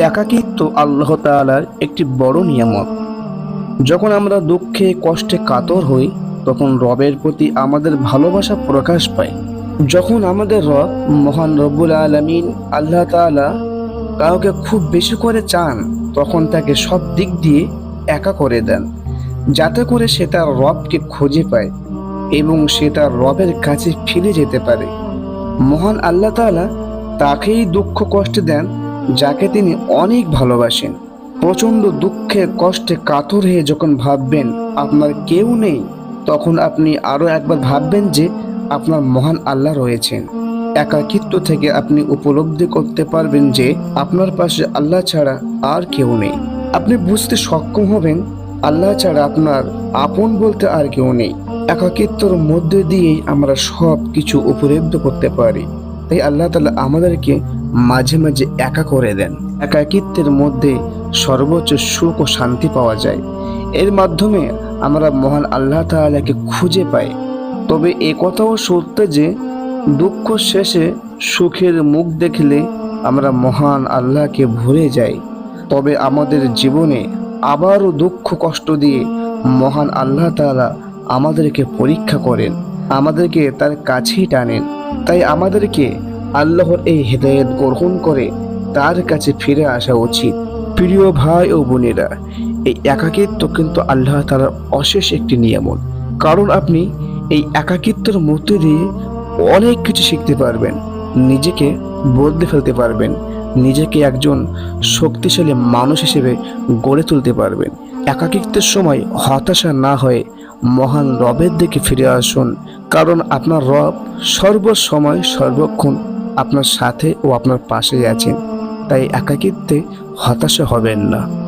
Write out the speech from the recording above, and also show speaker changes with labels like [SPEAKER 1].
[SPEAKER 1] একাকিত্ব আল্লাহ তাআলার একটি বড় নিয়ামত। যখন আমরা দুঃখে, কষ্টে কাতর হই, তখন রবের প্রতি আমাদের ভালোবাসা প্রকাশ পায়। যখন আমাদের রব মহান রব্বুল আলমিন আল্লাহ তাআলা কাউকে খুব বেশি করে চান, তখন তাকে সব দিক দিয়ে একা করে দেন, যাতে করে সে তার রবকে খুঁজে পায় এবং সে তার রবের কাছে ফিরে যেতে পারে। মহান আল্লাহ তাআলা তাকেই দুঃখ, কষ্ট দেন যাকে তিনি অনেক ভালোবাসেন। প্রচণ্ড দুঃখে, কষ্টে কাতর হয়ে যখন ভাববেন, আপনার কেউ নেই, তখন আপনি আরও একবার ভাববেন যে আপনার মহান আল্লাহ রয়েছেন। একাকিত্ব থেকে আপনি উপলব্ধি করতে পারবেন যে আপনার পাশে আল্লাহ ছাড়া আর কেউ নেই। আপনি বুঝতে সক্ষম হবেন, আল্লাহ ছাড়া আপনার আপন বলতে আর কেউ নেই। একাকিত্বর মধ্যে দিয়েই আমরা সব কিছু উপলব্ধ করতে পারি। তাই আল্লাহ তালা আমাদেরকে মাঝে মাঝে একা করে দেন। একাকিত্বের মধ্যে সর্বোচ্চ সুখ ও শান্তি পাওয়া যায়। এর মাধ্যমে আমরা মহান আল্লাহ তাআলাকে খুঁজে পাই। তবে এ কথাও সত্য যে, দুঃখ শেষে সুখের মুখ দেখলে আমরা মহান আল্লাহকে ভুলে যাই। তবে আমাদের জীবনে আবারও দুঃখ কষ্ট দিয়ে মহান আল্লাহ তাআলা আমাদেরকে পরীক্ষা করেন। আমাদেরকে তার কাছেই টানেন। তাই আমাদেরকে আল্লাহর এই হেদায়েত গ্রহণ করে তার কাছে ফিরে আসা উচিত। প্রিয় ভাই ও বোনেরা, এই একাকিত্ব কিন্তু আল্লাহ তালার অশেষ একটি নিয়ামত। কারণ আপনি এই একাকিত্বের মধ্যে দিয়ে অনেক কিছু শিখতে পারবেন, নিজেকে বদলে ফেলতে পারবেন, নিজেকে একজন শক্তিশালী মানুষ হিসেবে গড়ে তুলতে পারবেন। একাকিত্বের সময় হতাশা না হয়ে মহান রবের দিকে ফিরে আসুন, কারণ আপনার রব সর্বসময় সর্বক্ষণ আপনার সাথে ও আপনার পাশেই আছেন। তাই একাকিত্বে হতাশা হবেন না।